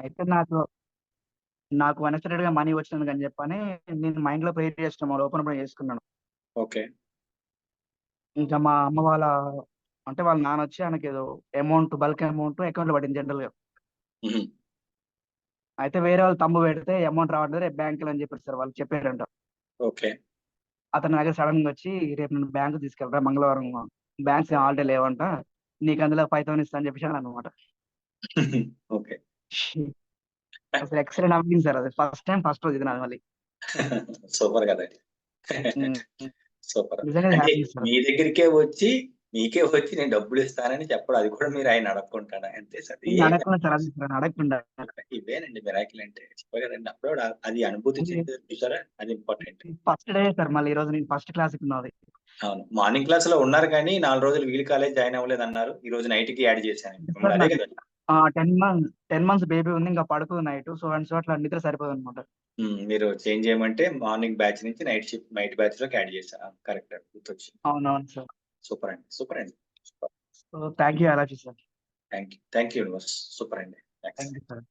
అయితే నాకు నాకు అన్ఎక్స్‌పెక్టెడ్‌గా మనీ వచ్చినందుకని చెప్పని నేను మైండ్‌లో ప్రేయర్ చేస్తున్నాను. వాళ్ళు ఓపెన్ అప్ చేసుకున్నాను. ఓకే. ఇంకా మా అమ్మ వాళ్ళ అంటే వాళ్ళ నాన్నొచ్చి ఆయనకేదో అమౌంట్ బల్క్ అమౌంట్ అకౌంట్‌లో పడింది జనరల్‌గా. హుహు. అయితే వేరే వాళ్ళు తంబు పెడితే అమౌంట్ రావట్లేదు రేపు బ్యాంక్‌లో అని చెప్పారు సార్ వాళ్ళు చెప్పారంట. ఓకే. అతను దగ్గర సడెన్‌గా వచ్చి రేపు నన్ను బ్యాంక్‌కి తీసుకెళ్ళరా మంగళవారం బ్యాంక్స్ హాలిడే లేవంట. నీకు అందులో 5000 ఇస్తా అని చెప్పేసి అన్నాడన్నమాట. ఓకే. అసలు ఎక్సలెంట్ సార్ అది. ఫస్ట్ టైమ్ ఫస్ట్ రోజు ఇది నాది మళ్ళీ. సూపర్ కదండీ. హ్మ్. సూపర్. మీ దగ్గరికే వచ్చి మీకే వచ్చి నేను డబ్బులు ఇస్తానని చెప్పడం అది కూడా మీరు ఆయన అడగకుండానా అంతే సార్. అడగకుండా. ఇవేనండి మిరాకిల్ అంటే. చెప్పా కదండీ అప్పుడప్పుడు అది అనుభూతి చూసారా? అది ఇంపార్టెంట్. ఫస్ట్ డే సార్ మళ్ళీ ఈరోజు నేను ఫస్ట్ క్లాస్‌కి నాది. అవును. మార్నింగ్ క్లాస్‌లో ఉన్నారు కానీ 4 రోజులు వీలు కాలేదు జాయిన్ అవ్వలేదన్నారు. ఈ రోజు నైట్‌కి యాడ్ చేశాను. ఆ! 10 మంత్స్ 10 మంత్స్ బేబీ ఉంది. ఇంకా పడుకోదు నైట్. సో అండ్ సో అట్లా నిద్ర సరిపోదన్నమాట. హ్మ్. మీరు చేంజ్ చేయమంటే మార్నింగ్ బ్యాచ్ నుంచి నైట్ షిఫ్ట్ నైట్ బ్యాచ్‌లోకి యాడ్ చేశా. ఆ! కరెక్ట్ గుర్తొచ్చింది. అవునవును సార్. సూపర్ అండి. సూపర్ అండి. Super. So thank you అలాజీ sir. Thank you. Thank you. Super అండి. ఎక్సలెంట్. You sir.